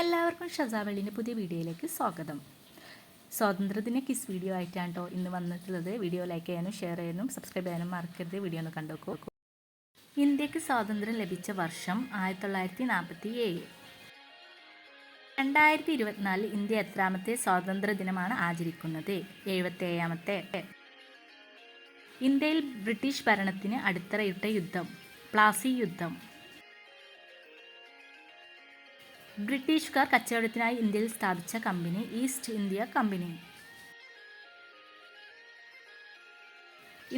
എല്ലാവർക്കും ഷസാവള്ളിന്റെ പുതിയ വീഡിയോയിലേക്ക് സ്വാഗതം. സ്വാതന്ത്ര്യദിന കിസ് വീഡിയോ ആയിട്ടാണ് കേട്ടോ ഇന്ന് വന്നിട്ടുള്ളത്. വീഡിയോ ലൈക്ക് ചെയ്യാനും ഷെയർ ചെയ്യാനും സബ്സ്ക്രൈബ് ചെയ്യാനും മറക്കരുത്. വീഡിയോ ഒന്ന് കണ്ടോക്കൂ ഇന്ത്യയ്ക്ക് സ്വാതന്ത്ര്യം ലഭിച്ച വർഷം ആയിരത്തി തൊള്ളായിരത്തി നാൽപ്പത്തി ഏഴ് രണ്ടായിരത്തി ഇരുപത്തിനാലിൽ ഇന്ത്യ എത്രാമത്തെ സ്വാതന്ത്ര്യ ദിനമാണ് ആചരിക്കുന്നത്? എഴുപത്തി ഏഴാമത്തെ ഇന്ത്യയിൽ ബ്രിട്ടീഷ് ഭരണത്തിന് അടിത്തറയിട്ട യുദ്ധം. പ്ലാസി യുദ്ധം. ബ്രിട്ടീഷുകാർ കച്ചവടത്തിനായി ഇന്ത്യയിൽ സ്ഥാപിച്ച കമ്പനി ഈസ്റ്റ് ഇന്ത്യ കമ്പനി.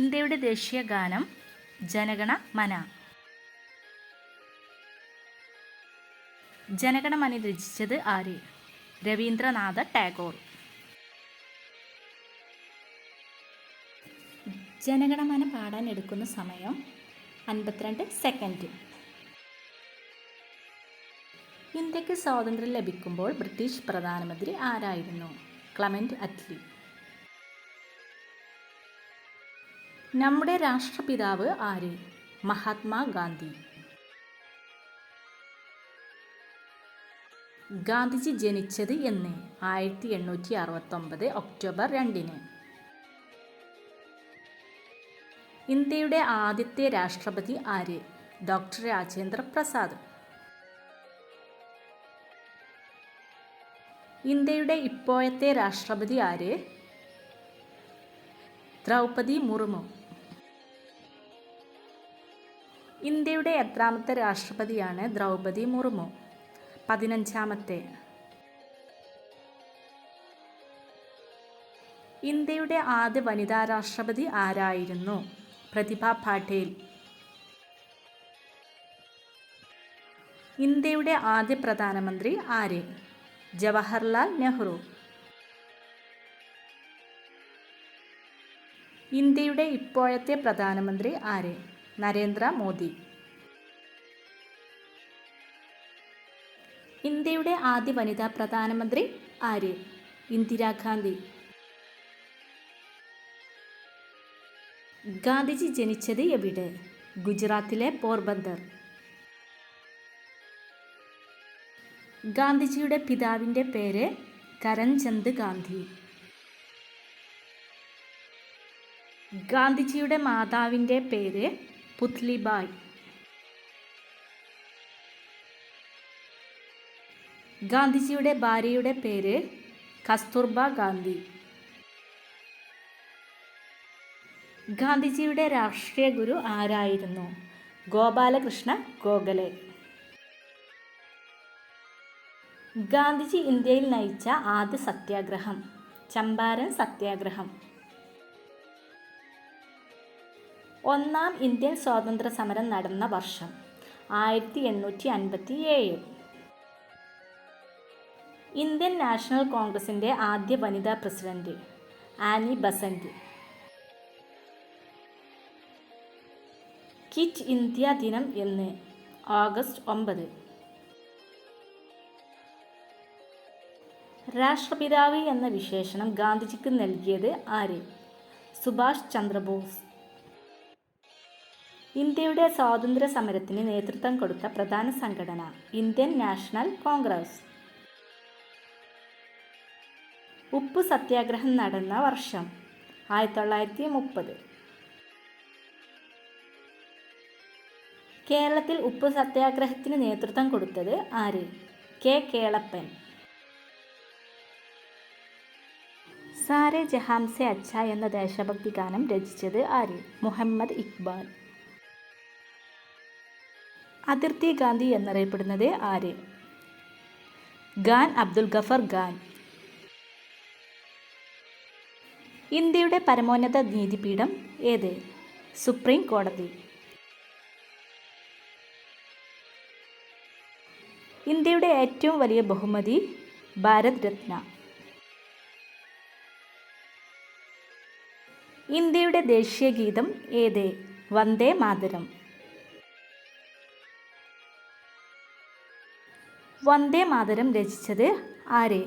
ഇന്ത്യയുടെ ദേശീയ ഗാനം ജനഗണ മന. ജനഗണമന രചിച്ചത് ആര്? രവീന്ദ്രനാഥ ടാഗോർ. ജനഗണമന പാടാൻ എടുക്കുന്ന സമയം അൻപത്തിരണ്ട് സെക്കൻഡ് ഇന്ത്യയ്ക്ക് സ്വാതന്ത്ര്യം ലഭിക്കുമ്പോൾ ബ്രിട്ടീഷ് പ്രധാനമന്ത്രി ആരായിരുന്നു? Clement Attlee. നമ്മുടെ രാഷ്ട്രപിതാവ് ആര്? മഹാത്മാഗാന്ധി ഗാന്ധിജി ജനിച്ചത് എന്ന് ആയിരത്തി എണ്ണൂറ്റി അറുപത്തൊമ്പത് ഒക്ടോബർ രണ്ടിന്. ഇന്ത്യയുടെ ആദ്യത്തെ രാഷ്ട്രപതി ആര്? ഡോക്ടർ രാജേന്ദ്ര പ്രസാദ്. ഇന്ത്യയുടെ ഇപ്പോഴത്തെ രാഷ്ട്രപതി ആര്? ദ്രൗപദി മുർമു. ഇന്ത്യയുടെ എത്രാമത്തെ രാഷ്ട്രപതിയാണ് ദ്രൗപദി മുർമു? പതിനഞ്ചാമത്തെ. ഇന്ത്യയുടെ ആദ്യ വനിതാ രാഷ്ട്രപതി ആരായിരുന്നു? പ്രതിഭ പാട്ടേൽ. ഇന്ത്യയുടെ ആദ്യ പ്രധാനമന്ത്രി ആര്? ജവഹർലാൽ നെഹ്റു. ഇന്ത്യയുടെ ഇപ്പോഴത്തെ പ്രധാനമന്ത്രി ആര്? നരേന്ദ്ര മോദി. ഇന്ത്യയുടെ ആദ്യ വനിതാ പ്രധാനമന്ത്രി ആര്? ഇന്ദിരാഗാന്ധി. ഗാന്ധിജി ജനിച്ചത് എവിടെ? ഗുജറാത്തിലെ പോർബന്ദർ. ഗാന്ധിജിയുടെ പിതാവിന്റെ പേര് കരൺചന്ദ് ഗാന്ധി. ഗാന്ധിജിയുടെ മാതാവിന്റെ പേര് പുത്ലിബായ്. ഗാന്ധിജിയുടെ ഭാര്യയുടെ പേര് കസ്തൂർബ ഗാന്ധി. ഗാന്ധിജിയുടെ രാഷ്ട്രീയ ഗുരു ആരായിരുന്നു? ഗോപാലകൃഷ്ണ ഗോഖലെ. ഗാന്ധിജി ഇന്ത്യയിൽ നയിച്ച ആദ്യ സത്യാഗ്രഹം. ചമ്പാരൻ സത്യാഗ്രഹം. ഒന്നാം ഇന്ത്യൻ സ്വാതന്ത്ര്യ സമരം നടന്ന വർഷം ആയിരത്തി എണ്ണൂറ്റി അൻപത്തി ഏഴ് ഇന്ത്യൻ നാഷണൽ കോൺഗ്രസിന്റെ ആദ്യ വനിതാ president Annie Besant quit India ദിനം എന്ന് ഓഗസ്റ്റ് ഒമ്പത്. രാഷ്ട്രപിതാവ് എന്ന വിശേഷണം ഗാന്ധിജിക്ക് നൽകിയത് ആര്? സുഭാഷ് ചന്ദ്രബോസ്. ഇന്ത്യയുടെ സ്വാതന്ത്ര്യ സമരത്തിന് നേതൃത്വം കൊടുത്ത പ്രധാന സംഘടന ഇന്ത്യൻ നാഷണൽ കോൺഗ്രസ്. ഉപ്പ് സത്യാഗ്രഹം നടന്ന വർഷം ആയിരത്തി തൊള്ളായിരത്തി മുപ്പത്. കേരളത്തിൽ ഉപ്പ് സത്യാഗ്രഹത്തിന് നേതൃത്വം കൊടുത്തത് ആര്? കെ. കേളപ്പൻ. സാരെ ജഹാംസെ അച്ഛ എന്ന ദേശഭക്തി ഗാനം രചിച്ചത് ആര്? മുഹമ്മദ് ഇക്ബാൽ. അതിർത്തി ഗാന്ധി എന്നറിയപ്പെടുന്നത് ആര്? ഖാൻ അബ്ദുൽ ഗഫർ ഖാൻ. ഇന്ത്യയുടെ പരമോന്നത നീതിപീഠം ഏത്? സുപ്രീം കോടതി. ഇന്ത്യയുടെ ഏറ്റവും വലിയ ബഹുമതി ഭാരത് രത്ന. ഇന്ത്യയുടെ ദേശീയ ഗീതം ഏത്? വന്ദേ മാതരം. വന്ദേ മാതരം രചിച്ചത് ആര്?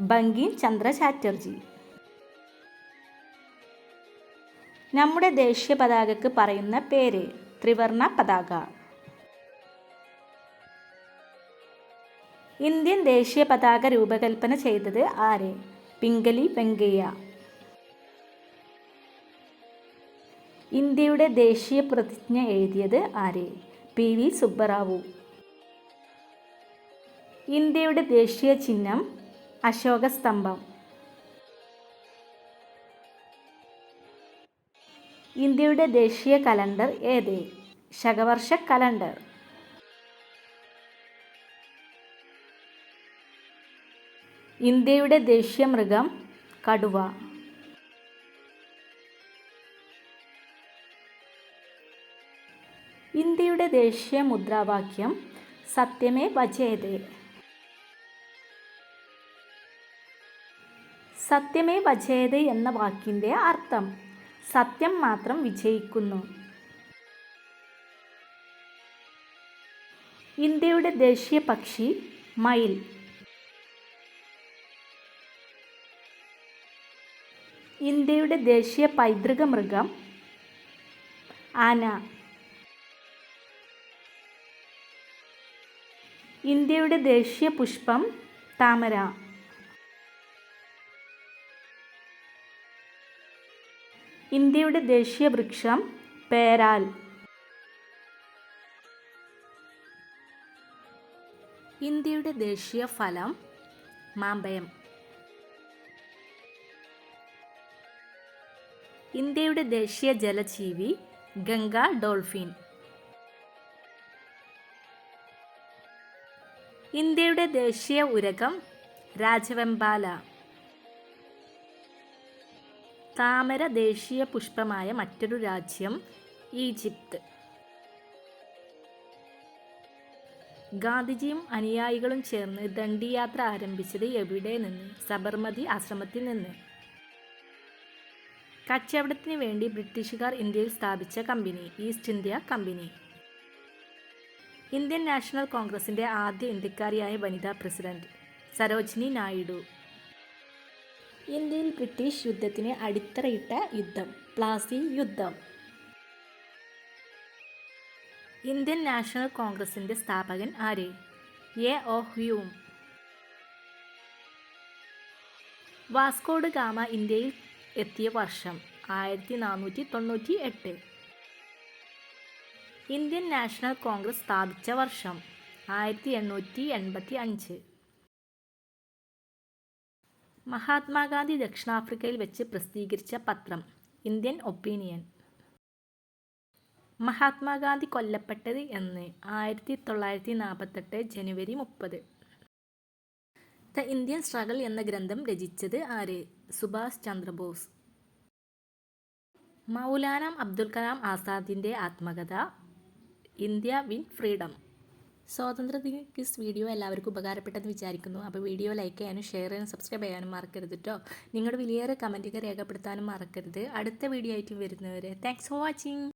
ബങ്കിം ചന്ദ്ര ചാറ്റർജി നമ്മുടെ ദേശീയ പതാകക്ക് പറയുന്ന പേര് ത്രിവർണ പതാക. ഇന്ത്യൻ ദേശീയ പതാക രൂപകൽപ്പന ചെയ്തത് ആര്? പിംഗലി വെങ്കയ്യ. ഇന്ത്യയുടെ ദേശീയ പ്രതിജ്ഞ എഴുതിയത് ആര്? പി. വി. സുബ്ബറാവു. ഇന്ത്യയുടെ ദേശീയ ചിഹ്നം അശോക സ്തംഭം ഇന്ത്യയുടെ ദേശീയ കലണ്ടർ ഏത്? ശകവർഷ കലണ്ടർ. ഇന്ത്യയുടെ ദേശീയ മൃഗം കടുവ. ഇന്ത്യയുടെ ദേശീയ മുദ്രാവാക്യം സത്യമേ വജയതേ സത്യമേ വജയതേ എന്ന വാക്കിന്റെ അർത്ഥം സത്യം മാത്രം വിജയിക്കുന്നു. ഇന്ത്യയുടെ ദേശീയ പക്ഷി മയിൽ. ഇന്ത്യയുടെ ദേശീയ പൈതൃക മൃഗം ആന. ഇന്ത്യയുടെ ദേശീയ പുഷ്പം താമര. ഇന്ത്യയുടെ ദേശീയ വൃക്ഷം പേരാൽ. ഇന്ത്യയുടെ ദേശീയ ഫലം മാമ്പയം. ഇന്ത്യയുടെ ദേശീയ ജലജീവി ഗംഗ ഡോൾഫിൻ. ഇന്ത്യയുടെ ദേശീയ ഉരകം രാജവെമ്പാല. താമര ദേശീയ പുഷ്പമായ മറ്റൊരു രാജ്യം ഈജിപ്ത്. ഗാന്ധിജിയും അനുയായികളും ചേർന്ന് ദണ്ഡിയാത്ര ആരംഭിച്ചത് എവിടെ നിന്ന്? സബർമതി ആശ്രമത്തിൽ നിന്ന്. കച്ചവടത്തിന് വേണ്ടി ബ്രിട്ടീഷുകാർ ഇന്ത്യയിൽ സ്ഥാപിച്ച company East India company. Indian national കോൺഗ്രസിന്റെ ആദ്യ ഇന്ത്യക്കാരിയായ വനിതാ പ്രസിഡന്റ് സരോജിനി നായിഡു. ഇന്ത്യയിൽ ബ്രിട്ടീഷ് യുദ്ധത്തിന് അടിത്തറയിട്ട യുദ്ധം പ്ലാസി യുദ്ധം. ഇന്ത്യൻ നാഷണൽ കോൺഗ്രസിന്റെ സ്ഥാപകൻ ആര്? A. O Hume. Vasco da Gama ഇന്ത്യയിൽ എത്തിയ വർഷം ആയിരത്തി നാനൂറ്റി തൊണ്ണൂറ്റി എട്ട് ഇന്ത്യൻ നാഷണൽ കോൺഗ്രസ് സ്ഥാപിച്ച വർഷം ആയിരത്തി എണ്ണൂറ്റി എൺപത്തി അഞ്ച് മഹാത്മാഗാന്ധി ദക്ഷിണാഫ്രിക്കയിൽ വെച്ച് പ്രസിദ്ധീകരിച്ച പത്രം ഇന്ത്യൻ ഒപ്പീനിയൻ. മഹാത്മാഗാന്ധി കൊല്ലപ്പെട്ടത് എന്ന് ആയിരത്തി തൊള്ളായിരത്തി നാൽപ്പത്തെട്ട് ജനുവരി മുപ്പത്. ദ ഇന്ത്യൻ സ്ട്രഗിൾ എന്ന ഗ്രന്ഥം രചിച്ചത് ആര്? സുഭാഷ് ചന്ദ്രബോസ്. മൗലാന അബ്ദുൽ കലാം ആസാദിന്റെ ആത്മകഥ ഇന്ത്യ വിൻ ഫ്രീഡം. സ്വാതന്ത്ര്യദിന ക്വിസ് വീഡിയോ എല്ലാവർക്കും ഉപകാരപ്പെട്ടെന്ന് വിചാരിക്കുന്നു. അപ്പോൾ വീഡിയോ ലൈക്ക് ചെയ്യാനും ഷെയർ ചെയ്യാനും സബ്സ്ക്രൈബ് ചെയ്യാനും മറക്കരുത് കേട്ടോ നിങ്ങളുടെ വിലയേറെ കമന്റുകൾ രേഖപ്പെടുത്താനും മറക്കരുത്. അടുത്ത വീഡിയോ ആയിട്ട് വരുന്നവരെ താങ്ക്സ് ഫോർ വാച്ചിങ്